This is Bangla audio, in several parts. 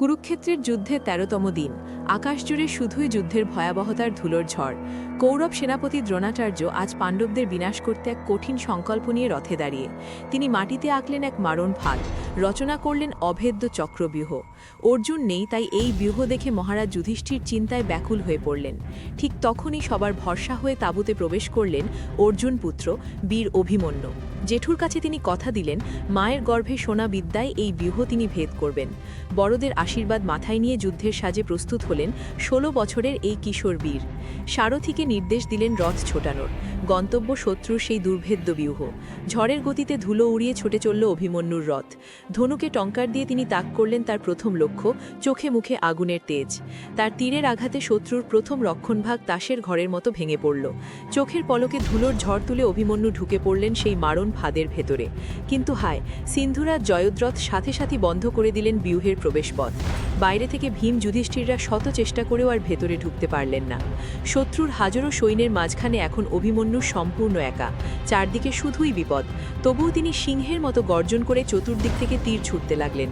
কুরুক্ষেত্রের যুদ্ধে তেরোতম দিন। আকাশ জুড়ে শুধুই যুদ্ধের ভয়াবহতার ধুলোর ঝড়। কৌরব সেনাপতি দ্রোণাচার্য আজ পাণ্ডবদের বিনাশ করতে এক কঠিন সংকল্প নিয়ে রথে দাঁড়িয়ে। তিনি মাটিতে আঁকলেন এক মারণ ফাঁদ, রচনা করলেন অভেদ্য চক্রব্যূহ। অর্জুন নেই, তাই এই ব্যূহ দেখে মহারাজ যুধিষ্ঠির চিন্তায় ব্যাকুল হয়ে পড়লেন। ঠিক তখনই সবার ভরসা হয়ে তাঁবুতে প্রবেশ করলেন অর্জুন পুত্র, বীর অভিমন্যু। জেঠুর কাছে তিনি কথা দিলেন, মায়ের গর্ভে সোনা বিদ্যায় এই ব্যূহ তিনি ভেদ করবেন। বড়দের আশীর্বাদ মাথায় নিয়ে যুদ্ধের সাজে প্রস্তুত হলেন ষোলো বছরের এই কিশোর বীর সারথীকে নির্দেশ দিলেন রথ ছোটানোর। গন্তব্য শত্রুর সেই দুর্ভেদ্য ব্যূহ ঝড়ের গতিতে ধুলো উড়িয়ে ছুটে চলল অভিমন্যুর রথ। ধনুকে টঙ্কার দিয়ে তিনি তাক করলেন তার প্রথম লক্ষ্য, চোখে মুখে আগুনের তেজ। তার তীরের আঘাতে শত্রুর প্রথম রক্ষণভাগ তাসের ঘরের মতো ভেঙে পড়ল। চোখের পলকে ধুলোর ঝড় তুলে অভিমন্যু ঢুকে পড়লেন সেই মারণ ফাঁদের ভেতরে। কিন্তু হায়, সিন্ধুরাজ জয়দ্রথ সাথে সাথে বন্ধ করে দিলেন ব্যূহের প্রবেশপথ। বাইরে থেকে ভীম যুধিষ্ঠিররা শত চেষ্টা করেও আর ভেতরে ঢুকতে পারলেন না। শত্রুর হাজারো সৈন্যের মাঝখানে এখন অভিমন্যু সম্পূর্ণ একা। চারদিকে শুধুই বিপদ। তবুও তিনি সিংহের মতো গর্জন করে চতুর্দিক থেকে তীর ছুটতে লাগলেন।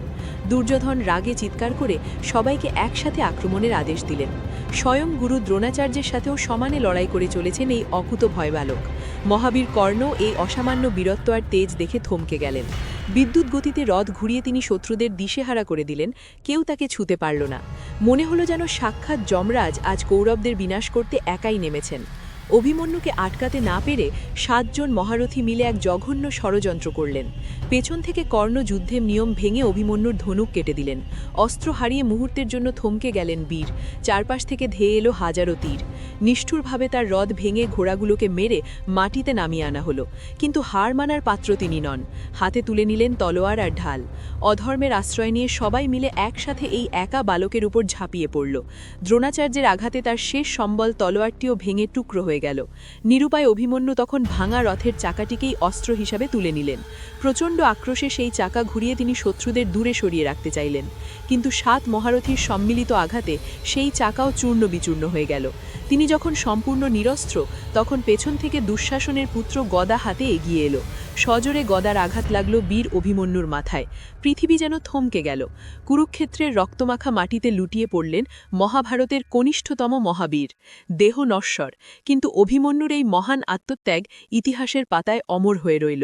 দুর্যোধন রাগে চিৎকার করে সবাইকে একসাথে আক্রমণের আদেশ দিলেন। স্বয়ং গুরু দ্রোণাচার্যের সাথেও সমানে লড়াই করে চলেছেন এই অকুত ভয় বালক মহাবীর কর্ণ এই অসামান্য বীরত্ব আর তেজ দেখে থমকে গেলেন। বিদ্যুৎ গতিতে রথ ঘুরিয়ে তিনি শত্রুদের দিশেহারা করে দিলেন, কেউ তাকে ছুতে পারল না। মনে হলো যেন সাক্ষাৎ যমরাজ আজ কৌরবদের বিনাশ করতে একাই নেমেছেন। অভিমন্যুকে আটকাতে না পেরে সাতজন মহারথী মিলে এক জঘন্য ষড়যন্ত্র করলেন। পেছন থেকে কর্ণ যুদ্ধের নিয়ম ভেঙে অভিমন্যুর ধনুক কেটে দিলেন। অস্ত্র হারিয়ে মুহূর্তের জন্য থমকে গেলেন বীর। চারপাশ থেকে ধেয়ে এলো হাজারো তীর। নিষ্ঠুরভাবে তার রথ ভেঙে ঘোড়াগুলোকে মেরে মাটিতে নামিয়ে আনা হলো। কিন্তু হার মানার পাত্র তিনি নন। হাতে তুলে নিলেন তলোয়ার আর ঢাল। অধর্মের আশ্রয় নিয়ে সবাই মিলে একসাথে এই একা বালকের উপর ঝাঁপিয়ে পড়ল। দ্রোণাচার্যের আঘাতে তার শেষ সম্বল তলোয়ারটিও ভেঙে টুকরো হয়ে গেল। নিরুপায় অভিমন্যু তখন ভাঙা রথের চাকাটিকেই অস্ত্র হিসাবে তুলে নিলেন। প্রচণ্ড আক্রোশে সেই চাকা ঘুরিয়ে তিনি শত্রুদের দূরে সরিয়ে রাখতে চাইলেন। কিন্তু সাত মহারথীর সম্মিলিত আঘাতে সেই চাকাও চূর্ণ বিচূর্ণ হয়ে গেল। তিনি যখন সম্পূর্ণ নিরস্ত্র, তখন পেছন থেকে দুঃশাসনের পুত্র গদা হাতে এগিয়ে এলো। সজোরে গদার আঘাত লাগল বীর অভিমন্যুর মাথায়। পৃথিবী যেন থমকে গেল। কুরুক্ষেত্রের রক্তমাখা মাটিতে লুটিয়ে পড়লেন মহাভারতের কনিষ্ঠতম মহাবীর। দেহ নশ্বর, কিন্তু অভিমন্যুর এই মহান আত্মত্যাগ ইতিহাসের পাতায় অমর হয়ে রইল।